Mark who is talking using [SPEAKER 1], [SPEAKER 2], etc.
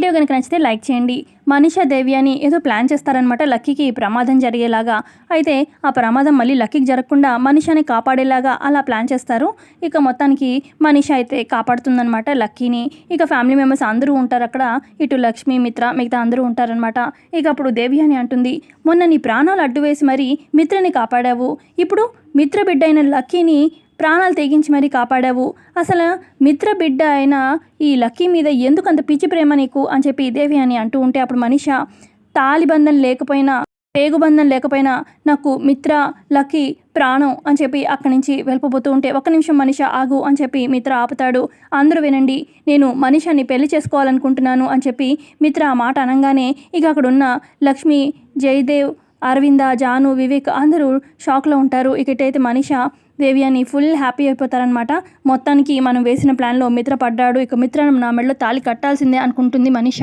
[SPEAKER 1] Video కనుక నచ్చితే like చేయండి. మనీషా దేవి అని ఏదో ప్లాన్ చేస్తారనమాట లక్కీకి ప్రమాదం జరిగేలాగా. అయితే ఆ ప్రమాదం మళ్ళీ లక్కీకి జరగకుండా మనీషాని కాపాడేలాగా అలా ప్లాన్ చేస్తారు. ఇక మొత్తానికి మనీషా అయితే కాపాడుతుందనమాట లక్కీని. ఇక ఫ్యామిలీ మెంబర్స్ అందరూ ఉంటారు అక్కడ. ఇటు లక్ష్మి మిత్ర మిగతా అందరూ ఉంటారనమాట ఇక అప్పుడు దేవి అని అంటుంది మొన్న నీ ప్రాణాలు అడ్డు వేసి మరీ మిత్రని కాపాడావు. ఇప్పుడు మిత్ర బిడ్డ అయిన లక్కీని ప్రాణాలు తెగించి మరీ కాపాడావు? అసలు మిత్ర బిడ్డ అయిన ఈ లక్కీ మీద ఎందుకు అంత పిచ్చి ప్రేమ నీకు? అని చెప్పి దేవి అని అంటూ ఉంటే అప్పుడు మనిష తాలిబంధం లేకపోయినా పేగుబంధం లేకపోయినా నాకు మిత్ర లక్కీ ప్రాణం అని చెప్పి అక్కడి నుంచి వెళ్ళిపోతూ ఉంటే ఒక్క నిమిషం మనిష ఆగు అని చెప్పి మిత్ర ఆపుతాడు. అందరూ వినండి నేను మనిషాన్ని పెళ్ళి చేసుకోవాలనుకుంటున్నాను అని చెప్పి మిత్ర ఆ మాట అనగానే ఇక అక్కడున్న లక్ష్మి జయదేవ్ అరవింద జాను వివేక్ అందరూ షాక్లో ఉంటారు. ఇకటైతే మనిష దేవి అని ఫుల్ హ్యాపీ అయిపోతారనమాట మొత్తానికి మనం వేసిన ప్లాన్లో మిత్ర పడ్డాడు ఇక మిత్ర నా మెడలో తాళి కట్టాల్సిందే అనుకుంటుంది మనిష.